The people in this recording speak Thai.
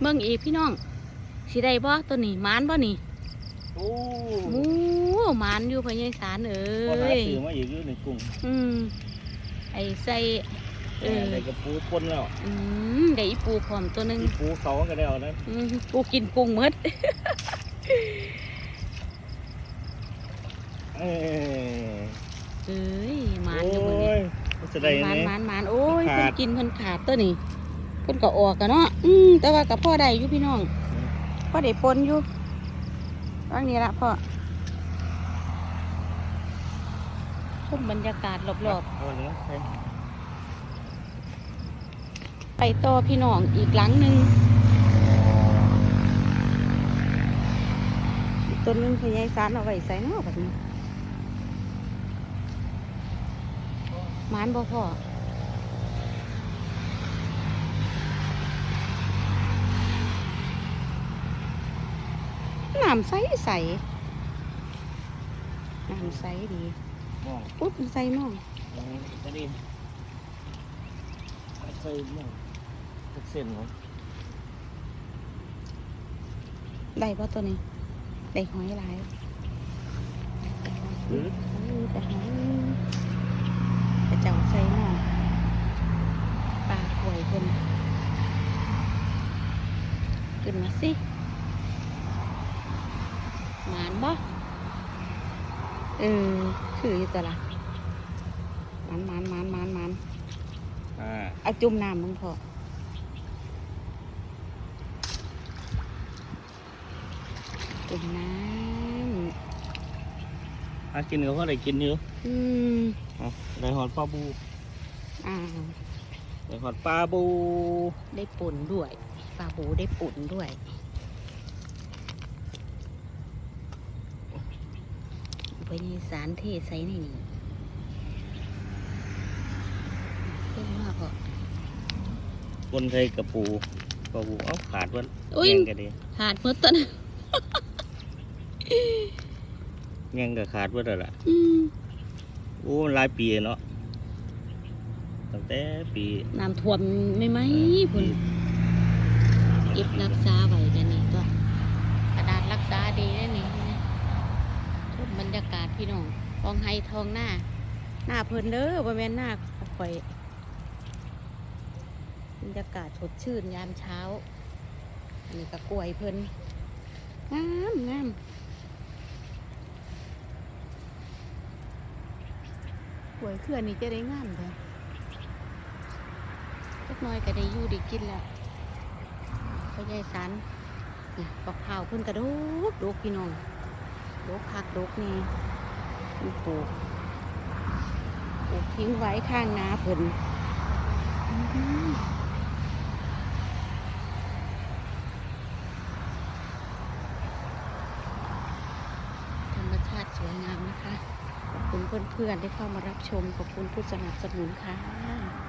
เบิ่งอีกพี่น้องสิได้บ่ตัวนี้หมานบ่นี่โอ้หมูหมานอยู่พะยายสารเอ้พอหายสื่อมาอีกอยู่ในกุ้งอืมไอ้ใส่เออได้กระปูปนแล้วอืมได้อีปูพร้อมตัวหนึงมีปูเขาก็ได้เอานะอืมปูกินกุ้งหมดเอ้ยเอ้ยหมานอยู่มื้อนี้โอ้ยมันจะได้ยังหมานไงหมานหมานโอ้ยขาเพิ่ดนกินเพิ่นขาดตัวนี้ เพิ่นก็ออกกันเนาะอืมแต่ว่ากับพ่อได้อยู่พี่น้องพ่อได้ปนอยู่ว่างนี้ละพ่อชมบรรยากาศรอบๆไปต่อพี่น้องอีกหลังหนึ่งต้นนึงพยายสารเอาไว้ใส่เนาะแบบนี้หมานบ่พ่อำใสใสน้ำใสดีมองปุ๊บใส่หม้องอืมจะดีใส่มองเส้นของได้ป่ะตัวนี้ได้หอยหลายหรือเออแต่หอยกระเจ้าใส่หม้อปลาหวยเพิ่นขึ้นมาสิ หมานบ่เออคืออยู่ตัวละหมานหมานหมานหมานหมานอ่าเอาจุ่มน้ำมึงพอจุ่มน้ำหากินก็พอได้กินอยู่อืมเอาได้หอดปลาบูอ่าได้หอดปลาบู ได้ปุ่นด้วยปลาบูได้ปุ่นด้วย ไปในสารเทใส่ในนี่เพิ่มมากพอคนไทยกระปูปลาบูเอาขาดวันอุ้ยแง่งกันดิขาดหมดต้นแง่งกับขาดวันแล้วล่ะอืมโอ้หลายปีเนาะตั้งแต่ปีน้ำท่วมไม่ไหมพุ่นเก็บรักษาไว้กันนี่ก็กระดาษรักษาดีนะนี่นะชมบ รรยากาศพี่น้องทองไฮทองหน้า หน้าเพลินเด้อบริเวณหน้าข่อยบรรยากาศสดชื่นยามเช้า อันนี้ก็กล้วยเพลินงามงามกล้วยเครือนี่จะได้งามเลยสักน้อยก็ได้อยู่ได้กินแล้วพ่อใหญ่สันนี่บักเผาเพิ่นกระโดกโดกพี่น้อง โดกคักโดกนี่มันปลูกปลูกทิ้งไว้ข้างนาเพิ่นธรรมชาติสวยงามนะคะ ขอบคุณเพื่อนๆที่เข้ามารับชม ขอบคุณผู้สนับสนุนค่ะ